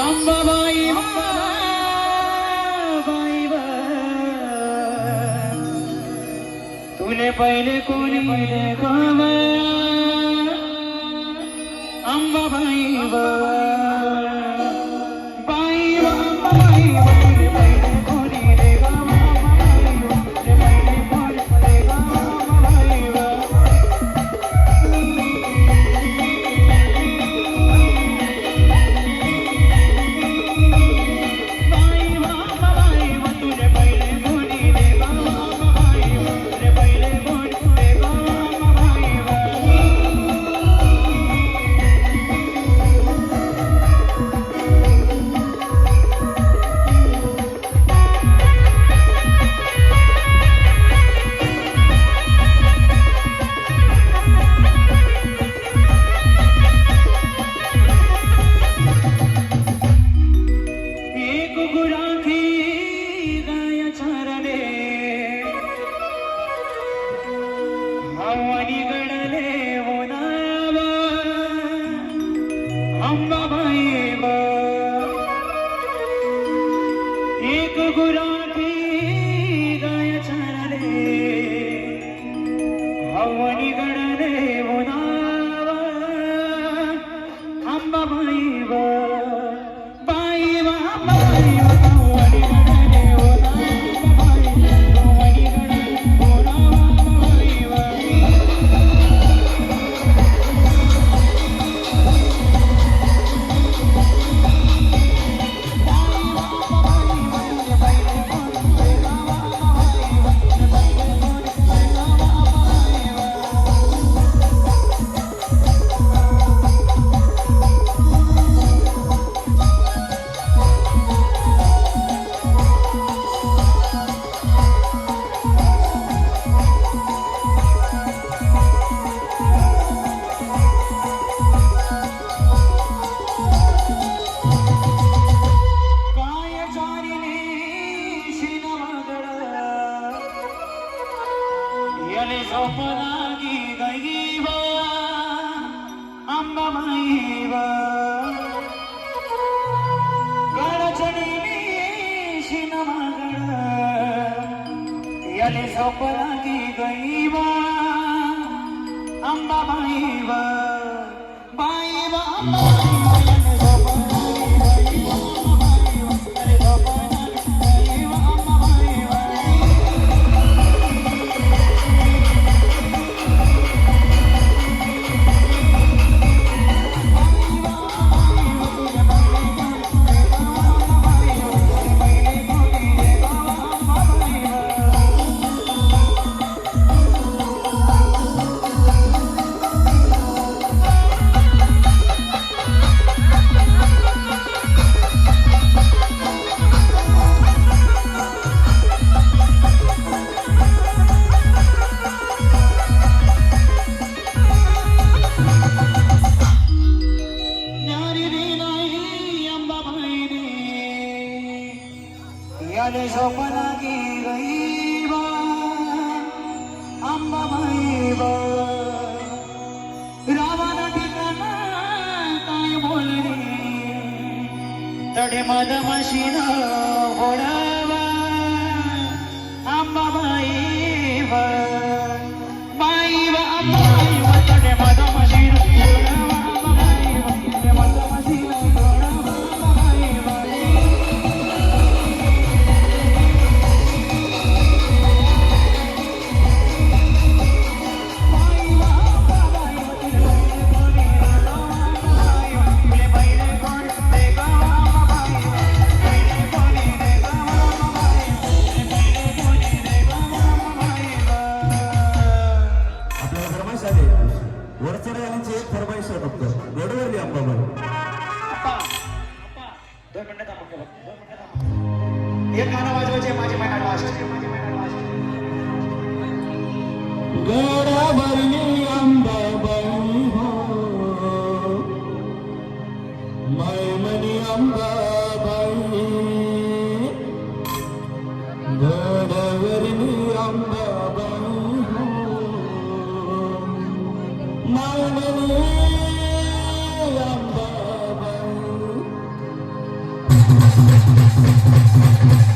അമ്പവായി തുനെ പൈലെ കൂലിയിലെ കാമ അമ്പവായി यले झोपलागी गईव अंबाबाईव गडचडीने शिनवागड यले झोपलागी गईव अंबाबाईव बाईव अंबाबाईव याले झोपलागी गईबा अंबाबाईबा रामाला ठिकाणा काय बोलली? तडे मध मशीन यांची एक फरमाईश आहे फक्त. गडवरली अंबाबाई एक गाणं वाजवायचे माझे महिना लास्ट गडावरली अंबाबाई हो. Memoni Ambabai Thank you.